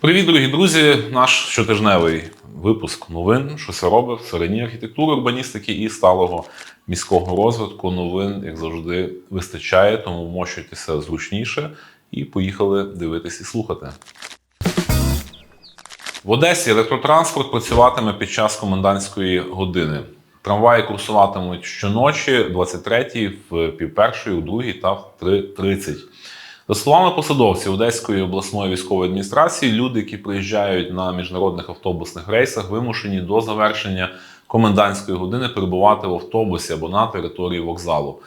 Привіт, дорогі друзі! Наш щотижневий випуск новин, що це робить в царині архітектури, урбаністики і сталого міського розвитку. Новин, як завжди, вистачає, тому вмощуйтеся зручніше і поїхали дивитись і слухати. В Одесі електротранспорт працюватиме під час комендантської години. Трамваї курсуватимуть щоночі, 23 в півпершої, у другій та в 3.30. За словами посадовців Одеської обласної військової адміністрації, люди, які приїжджають на міжнародних автобусних рейсах, вимушені до завершення комендантської години перебувати в автобусі або на території вокзалу.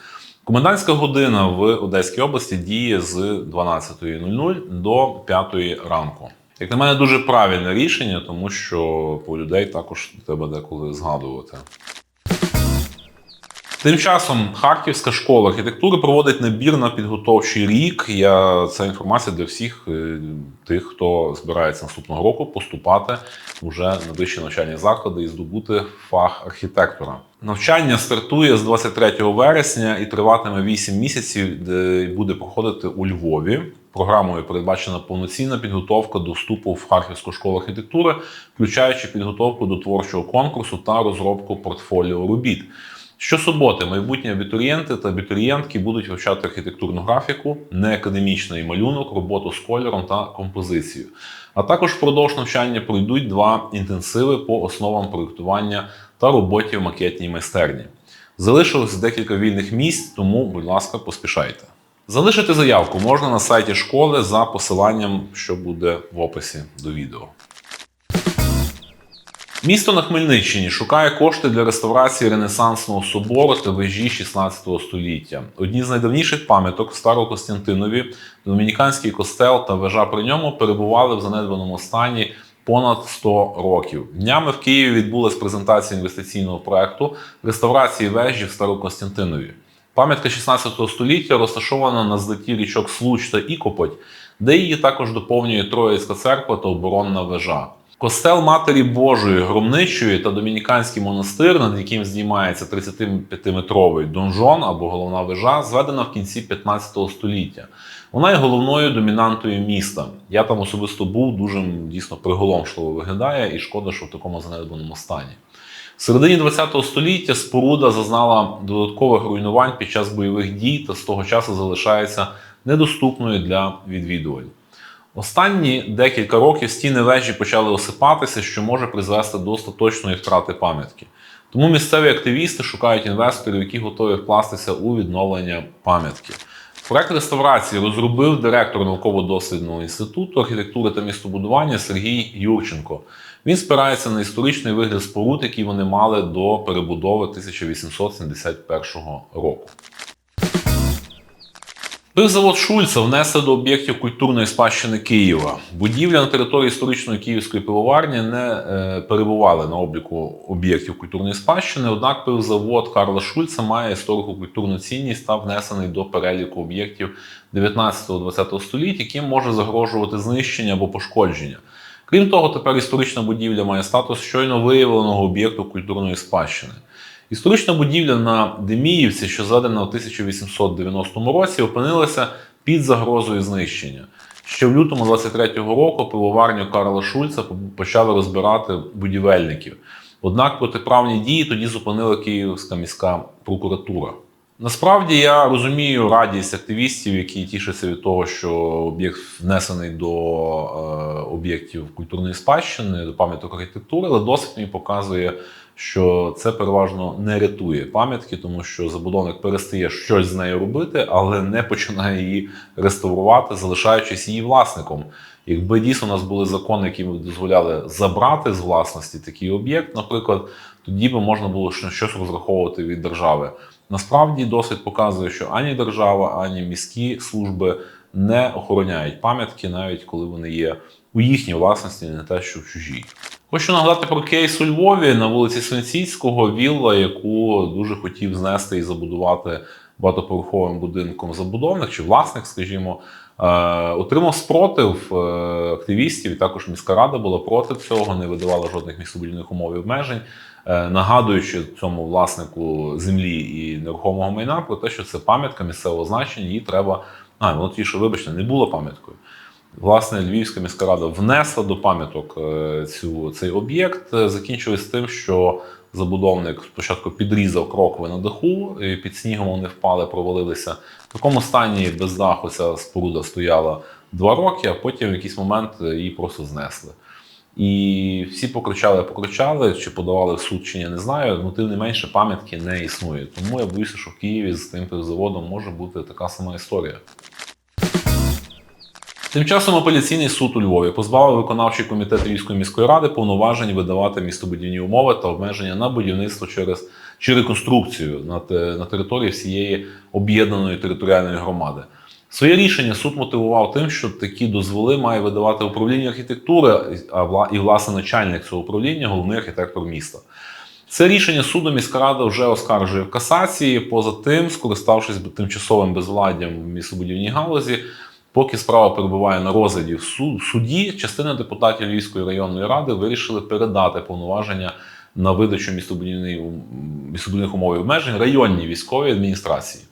Комендантська година в Одеській області діє з 12.00 до 5 ранку. Як на мене, дуже правильне рішення, тому що по людей також треба деколи згадувати. Тим часом Харківська школа архітектури проводить набір на підготовчий рік. Я це інформація для всіх е, тих, хто збирається наступного року поступати вже на вищі навчальні заклади і здобути фах архітектора. Навчання стартує з 23 вересня і триватиме 8 місяців, де буде проходити у Львові. Програмою передбачена повноцінна підготовка до вступу в Харківську школу архітектури, включаючи підготовку до творчого конкурсу та розробку портфоліо робіт. Щосуботи майбутні абітурієнти та абітурієнтки будуть вивчати архітектурну графіку, неакадемічний малюнок, роботу з кольором та композицією. А також впродовж навчання пройдуть два інтенсиви по основам проєктування та роботі в макетній майстерні. Залишилось декілька вільних місць, тому, будь ласка, поспішайте. Залишити заявку можна на сайті школи за посиланням, що буде в описі до відео. Місто на Хмельниччині шукає кошти для реставрації Ренесансного собору та вежі 16 століття. Одні з найдавніших пам'яток в Старокостянтинові, Домініканський костел та вежа при ньому перебували в занедбаному стані понад 100 років. Днями в Києві відбулась презентація інвестиційного проекту реставрації вежі в Старокостянтинові. Пам'ятка 16 століття розташована на злеті річок Случ та Ікопоть, де її також доповнює Троїцька церква та оборонна вежа. Костел Матері Божої Громничої та Домініканський монастир, над яким здіймається 35-метровий донжон або головна вежа, зведена в кінці 15 століття. Вона є головною домінантою міста. Я там особисто був, дуже дійсно приголомшливо виглядає, і шкода, що в такому занедбаному стані. В середині ХХ століття споруда зазнала додаткових руйнувань під час бойових дій та з того часу залишається недоступною для відвідувань. Останні декілька років стіни вежі почали осипатися, що може призвести до остаточної втрати пам'ятки. Тому місцеві активісти шукають інвесторів, які готові вкластися у відновлення пам'ятки. Проект реставрації розробив директор науково-дослідного інституту архітектури та містобудування Сергій Юрченко. Він спирається на історичний вигляд споруд, які вони мали до перебудови 1871 року. Пивзавод Шульца внесли до об'єктів культурної спадщини Києва. Будівля на території історичної київської пивоварні не е, перебували на обліку об'єктів культурної спадщини. Однак пивзавод Карла Шульца має історико-культурну цінність та внесений до переліку об'єктів 19-20 століття, яким може загрожувати знищення або пошкодження. Крім того, тепер історична будівля має статус щойно виявленого об'єкту культурної спадщини. Історична будівля на Деміївці, що зведена в 1890 році, опинилася під загрозою знищення. Ще в лютому 23-го року пивоварню Карла Шульца почали розбирати будівельників. Однак протиправні дії тоді зупинила Київська міська прокуратура. Насправді я розумію радість активістів, які тішаться від того, що об'єкт внесений до е, об'єктів культурної спадщини, до пам'яток архітектури, але досвід мені показує, що це переважно не рятує пам'ятки, тому що забудовник перестає щось з нею робити, але не починає її реставрувати, залишаючись її власником. Якби дійсно у нас були закони, які б дозволяли забрати з власності такий об'єкт, наприклад, тоді би можна було щось розраховувати від держави. Насправді досвід показує, що ані держава, ані міські служби не охороняють пам'ятки, навіть коли вони є у їхній власності, не те, що в чужій. Хочу нагадати про кейс у Львові на вулиці Свинціцького, вілла, яку дуже хотів знести і забудувати багатоповерховим будинком забудовник чи власник, скажімо, е, отримав спротив е, активістів. і Також міська рада була проти цього, не видавала жодних містобудівних умов і обмежень, е, нагадуючи цьому власнику землі і нерухомого майна про те, що це пам'ятка місцевого значення, її треба. А, воно ті, що вибачте, не було пам'яткою. Власне, Львівська міська рада внесла до пам'яток е, цю, цей об'єкт. Е, Закінчилось тим, що забудовник спочатку підрізав крокви на даху, і під снігом вони впали, провалилися. В такому стані без даху ця споруда стояла два роки, а потім в якийсь момент її просто знесли. І всі покричали, покричали, чи подавали в суд, чи ні, не знаю. Ну, тим не менше, пам'ятки не існує. Тому я боюся, що в Києві з тим заводом може бути така сама історія. Тим часом апеляційний суд у Львові позбавив виконавчий комітет Львівської міської ради повноважень видавати містобудівні умови та обмеження на будівництво через чи реконструкцію на, на території всієї об'єднаної територіальної громади. Своє рішення суд мотивував тим, що такі дозволи має видавати управління архітектури, і власне начальник цього управління головний архітектор міста. Це рішення суду міська рада вже оскаржує в касації. Поза тим, скориставшись тимчасовим безвладдям в містобудівній галузі, поки справа перебуває на розгляді в суді, частина депутатів Львівської районної ради вирішили передати повноваження на видачу містобудівних умов і обмежень районній військовій адміністрації.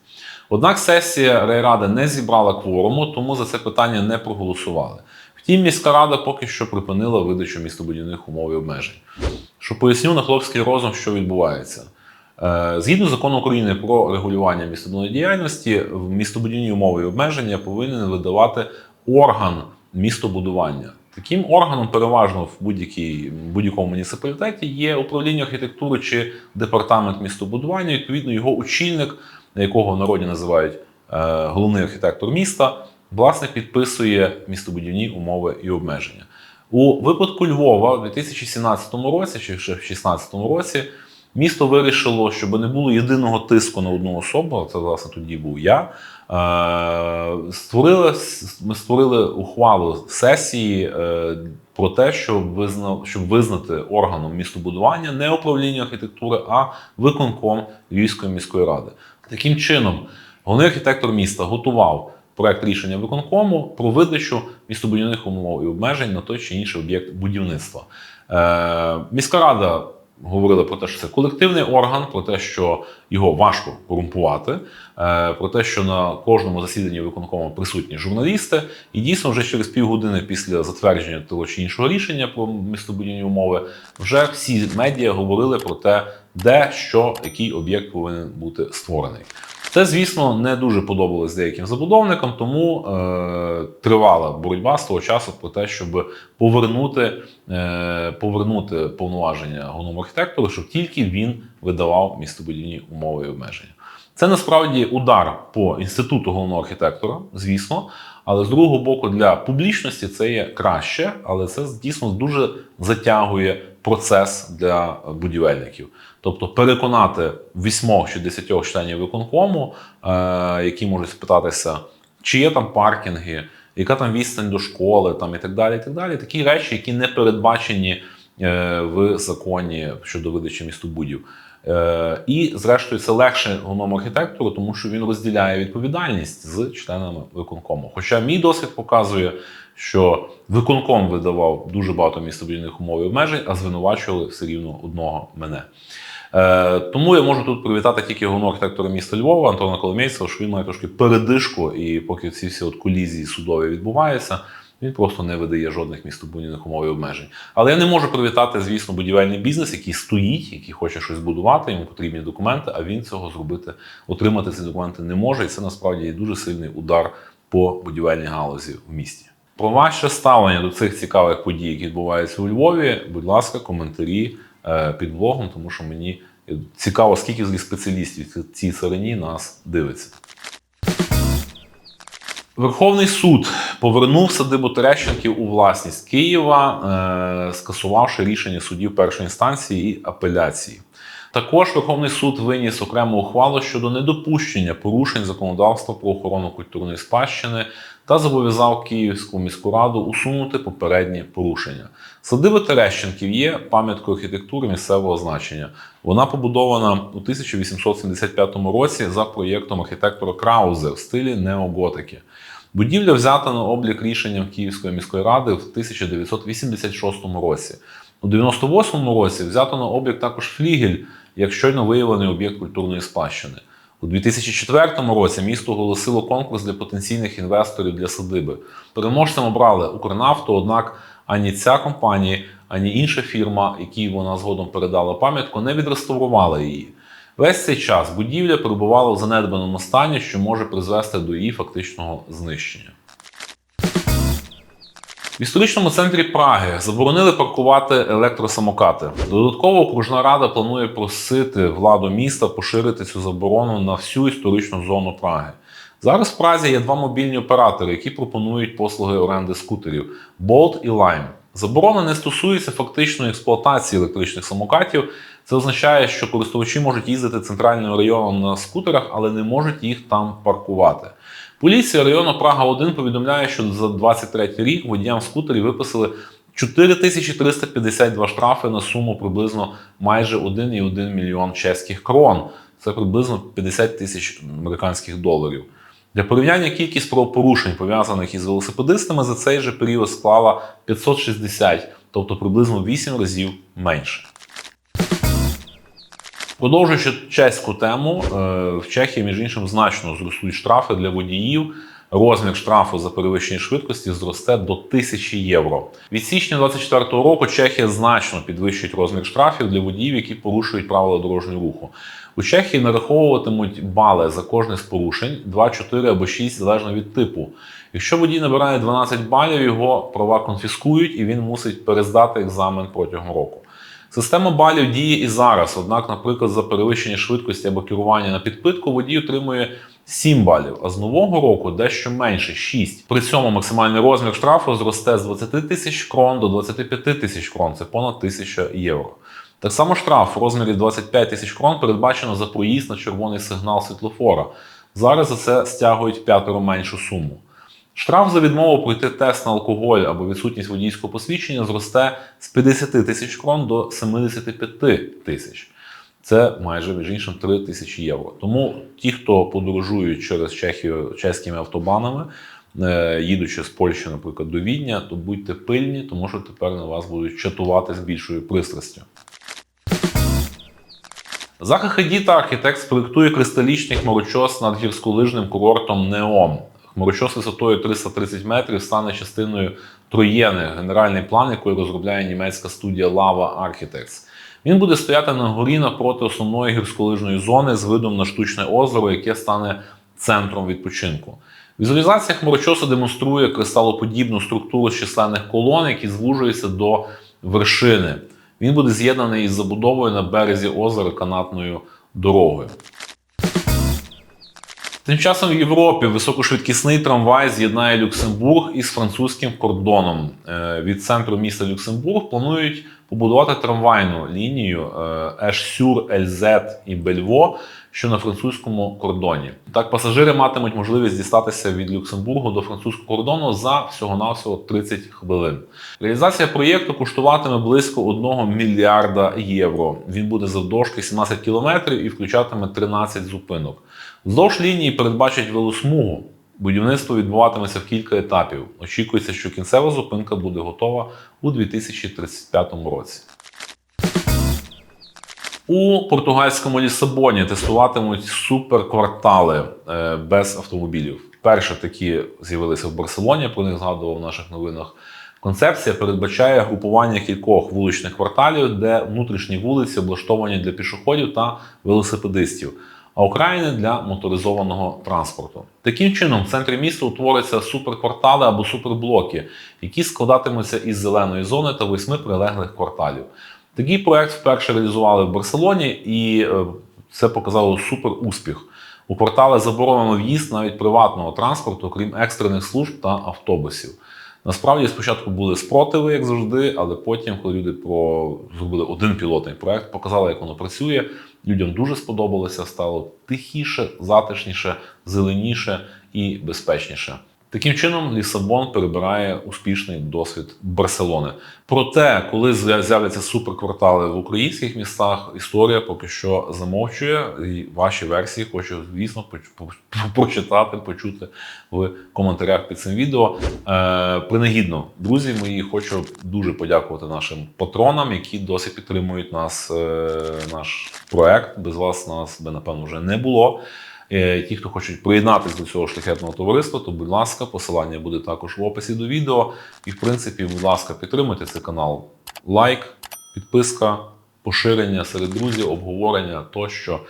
Однак сесія райради не зібрала кворуму, тому за це питання не проголосували. Втім, міська рада поки що припинила видачу містобудівних умов і обмежень. Що поясню на хлопський розум, що відбувається. Е, Згідно закону України про регулювання містобудівної діяльності, в містобудівні умови і обмеження повинен видавати орган містобудування. Таким органом переважно в будь-якій- будь-якому муніципалітеті є управління архітектури чи департамент містобудування. Відповідно, його очільник, якого в народі називають е, головний архітектор міста, власне підписує містобудівні умови і обмеження. У випадку Львова в 2017 році чи ще в 2016 році місто вирішило, щоб не було єдиного тиску на одну особу. Це власне тоді був я. е, Створили ми створили ухвалу сесії е, про те, щоб визнав, щоб визнати органом містобудування не управління архітектури, а виконком Львівської міської ради. Таким чином, головний архітектор міста готував проект рішення виконкому про видачу містобудівних умов і обмежень на той чи інший об'єкт будівництва. Е, міська рада говорила про те, що це колективний орган, про те, що його важко корумпувати, е, про те, що на кожному засіданні виконкому присутні журналісти, і дійсно вже через півгодини після затвердження того чи іншого рішення про містобудівні умови вже всі медіа говорили про те, де що, який об'єкт повинен бути створений. Це, звісно, не дуже подобалось деяким забудовникам, тому е, тривала боротьба з того часу про те, щоб повернути, е, повернути повноваження головному архітектору, щоб тільки він видавав містобудівні умови і обмеження. Це насправді удар по інституту головного архітектора, звісно. Але з другого боку, для публічності це є краще, але це дійсно дуже затягує процес для будівельників. Тобто переконати вісьмох чи десятьох членів виконкому, е, які можуть спитатися, чи є там паркінги, яка там відстань до школи, там і так далі. І так далі. Такі речі, які не передбачені е, в законі щодо видачі містобудів. Е, І, зрештою, це легше головному архітектору, тому що він розділяє відповідальність з членами виконкому. Хоча мій досвід показує, що виконком видавав дуже багато містобудівних умов і обмежень, а звинувачували все рівно одного мене. Е, тому я можу тут привітати тільки головного архітектора міста Львова Антона Коломейцева, що він має трошки передишку, і поки ці всі от колізії судові відбуваються, він просто не видає жодних містобудівних умов і обмежень. Але я не можу привітати, звісно, будівельний бізнес, який стоїть, який хоче щось будувати, йому потрібні документи, а він цього зробити, отримати ці документи не може. І це насправді є дуже сильний удар по будівельній галузі в місті. Про ваше ставлення до цих цікавих подій, які відбуваються у Львові, будь ласка, коментарі е, під блогом, тому що мені цікаво, скільки взагалі спеціалістів в цій царині нас дивиться. Верховний суд повернув садибу Терещенків у власність Києва, е, скасувавши рішення судів першої інстанції і апеляції. Також Верховний суд виніс окрему ухвалу щодо недопущення порушень законодавства про охорону культурної спадщини та зобов'язав Київську міську раду усунути попередні порушення. Садиба Терещенків є пам'яткою архітектури місцевого значення. Вона побудована у 1875 році за проєктом архітектора Краузе в стилі неоготики. Будівля взята на облік рішенням Київської міської ради в 1986 році. У 98 році взято на облік також флігель як щойно виявлений об'єкт культурної спадщини. У 2004 році місто оголосило конкурс для потенційних інвесторів для садиби. Переможцем обрали Укрнафту, однак ані ця компанія, ані інша фірма, якій вона згодом передала пам'ятку, не відреставрувала її. Весь цей час будівля перебувала в занедбаному стані, що може призвести до її фактичного знищення. В історичному центрі Праги заборонили паркувати електросамокати. Додатково окружна рада планує просити владу міста поширити цю заборону на всю історичну зону Праги. Зараз в Празі є два мобільні оператори, які пропонують послуги оренди скутерів Bolt і Lime. Заборона не стосується фактичної експлуатації електричних самокатів. Це означає, що користувачі можуть їздити центральним районом на скутерах, але не можуть їх там паркувати. Поліція району Прага 1 повідомляє, що за 23 рік водіям скутерів виписали 4352 штрафи на суму приблизно майже 1,1 мільйон чеських крон. Це приблизно 50 тисяч американських доларів. Для порівняння кількість правопорушень, пов'язаних із велосипедистами, за цей же період склала 560, тобто приблизно в 8 разів менше. Продовжуючи чеську тему, е, в Чехії, між іншим, значно зростуть штрафи для водіїв. Розмір штрафу за перевищення швидкості зросте до 1000 євро. Від січня 2024 року Чехія значно підвищить розмір штрафів для водіїв, які порушують правила дорожнього руху. У Чехії нараховуватимуть бали за кожне з порушень 2, 4 або 6, залежно від типу. Якщо водій набирає 12 балів, його права конфіскують і він мусить перездати екзамен протягом року. Система балів діє і зараз. Однак, наприклад, за перевищення швидкості або керування на підпитку водій отримує 7 балів, а з нового року дещо менше 6. При цьому максимальний розмір штрафу зросте з 20 тисяч крон до 25 тисяч крон, це понад 1000 євро. Так само штраф в розмірі 25 тисяч крон передбачено за проїзд на червоний сигнал світлофора. Зараз за це стягують п'ятеро меншу суму. Штраф за відмову пройти тест на алкоголь або відсутність водійського посвідчення зросте з 50 тисяч крон до 75 тисяч. Це майже між іншим 3 тисячі євро. Тому ті, хто подорожують через Чехію чеськими автобанами, е, їдучи з Польщі, наприклад, до Відня, то будьте пильні, тому що тепер на вас будуть чатувати з більшою пристрастю. За Хахедіта архітект спроєктує кристалічний хмарочос над гірськолижним курортом Неом. Хмарочос висотою 330 метрів стане частиною Троєни, генеральний план, який розробляє німецька студія Lava Architects. Він буде стояти на горі напроти основної гірськолижної зони з видом на штучне озеро, яке стане центром відпочинку. Візуалізація хмарочосу демонструє кристалоподібну структуру з численних колон, які звужуються до вершини. Він буде з'єднаний із забудовою на березі озера канатною дорогою. Тим часом в Європі високошвидкісний трамвай з'єднає Люксембург із французьким кордоном. Е, Від центру міста Люксембург планують побудувати трамвайну лінію Еш-Сюр, Ельзет і Бельво, що на французькому кордоні. Так пасажири матимуть можливість дістатися від Люксембургу до французького кордону за всього-навсього 30 хвилин. Реалізація проєкту коштуватиме близько 1 мільярда євро. Він буде завдовжки 17 кілометрів і включатиме 13 зупинок. Вздовж лінії передбачать велосмугу. Будівництво відбуватиметься в кілька етапів. Очікується, що кінцева зупинка буде готова у 2035 році. У португальському Лісабоні тестуватимуть суперквартали е, без автомобілів. Перше такі з'явилися в Барселоні, про них згадував в наших новинах. Концепція передбачає групування кількох вуличних кварталів, де внутрішні вулиці облаштовані для пішоходів та велосипедистів, а окраїни для моторизованого транспорту. Таким чином, в центрі міста утворяться суперквартали або суперблоки, які складатимуться із зеленої зони та восьми прилеглих кварталів. Такий проект вперше реалізували в Барселоні, і е, це показало супер успіх. У квартали заборонено в'їзд навіть приватного транспорту, крім екстрених служб та автобусів. Насправді спочатку були спротиви, як завжди, але потім, коли люди про зробили один пілотний проект, показали, як воно працює. Людям дуже сподобалося, стало тихіше, затишніше, зеленіше і безпечніше. Таким чином, Лісабон перебирає успішний досвід Барселони. Проте, коли з'являться суперквартали в українських містах, історія поки що замовчує. І ваші версії хочу, звісно, почитати, почути в коментарях під цим відео. Е, Принагідно, друзі мої, хочу дуже подякувати нашим патронам, які досі підтримують нас, е, наш проект. Без вас нас би напевно вже не було. Е, Ті, хто хочуть приєднатися до цього шляхетного товариства, то будь ласка, посилання буде також в описі до відео. І, в принципі, будь ласка, підтримуйте цей канал. Лайк, підписка, поширення серед друзів, обговорення тощо.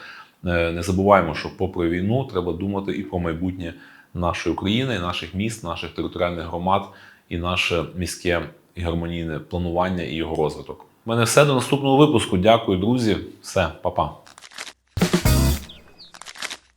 Е, Не забуваємо, що попри війну треба думати і про майбутнє нашої України, і наших міст, наших територіальних громад і наше міське і гармонійне планування і його розвиток. У мене все до наступного випуску. Дякую, друзі. Все, па-па.